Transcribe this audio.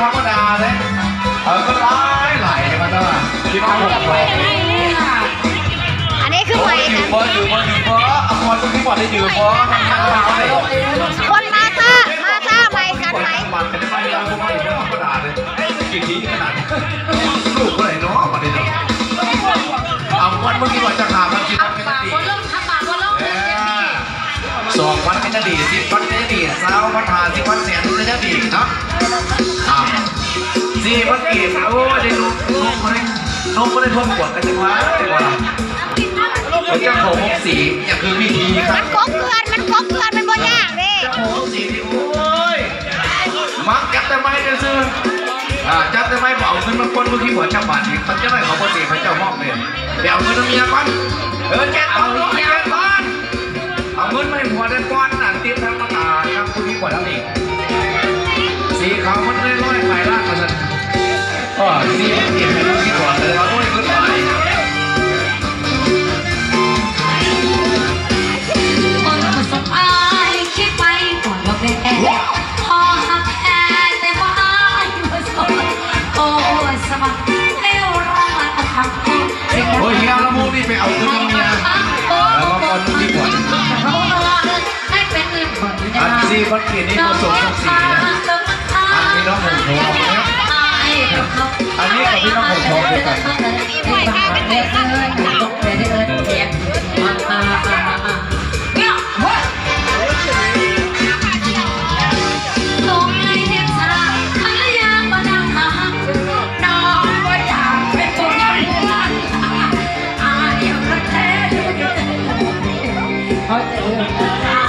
ธรรมดาเลยเออก็หลายหลายเลยมันก็ที่น้องผมบอกอันนี้คือโอ้ใหม่ยอยู่กันบ่อยู่บ่อยู่บ่เอาคนตรงนี้บ่ได้อยู่บ่ทำงานมาเลยคนมาซ่ามาซ่าใหม่กันไหมมันเป็นมาเดียวพวกมันธรรมดาเลยกี่ทีขนาดลูกคนไหนเนาะมาดิเนาะเอาวันเมื่อกี้ว่าจะหามันกินมันเป็นดีสองวันเป็นอดีตสิบวันเป็นอดีสาววันหาสิบวันแสนเป็นอดีเนาะ สี่วันเก็บโอ้ยได้ลูกลูกคนนี้น้องคนนี้ทนปวดกันจังวะจังวะเป็นเจ้าของหกสีอย่างคือวิธีคมัรับนครบเพื่อนมันครบเพื่อนมันบ่ยากเด้เจ้าของหกสีที่โอ้ยมักจับแต่ไม้เด้อซื้ออ่าจับแต่ไม้เอาเงินมาคนเมื่อกี้หัวชาวบ้านนี่เขาจะไม่เขาปกติพระเจ้าห้องเลยเดี๋ยวเอาเงินเมียก่อนเออแกเอาเงินเมียก่อนเอาเงินมาให้หัวเดินก้อนนั่นเตรียมทางมาตาครับคุณพี่กว่าแล้วนี่สีขาวมัน สีมันเปลี่ยนไปทุกที่ก่อนเลยเอายขึ้นไปคนผสมอายคิดไปก่อนว่าเป็นแอร์พอหักแอร์แต่ว่าอายผสมโอ้ยสมัครเร็วร้องมันก็ทำกูสิ่งโอ้ยเฮียละมูนี่ไปเอาเงินเมียแล้วก็คนที่ก่อนให้เป็นเงินคนอันสีมันเปลี่ยนนี่ผสมทุกสีนะอันนี้น้องหงทอง เล็กเอิญยกเลยเอิญแขกมาตาตาตาเนี่ยเฮ้ยตรในเทพชาขันลยางมาดังหาน้องก็อยากเป็นคนทำงนอายวรักแท้เขาจติญ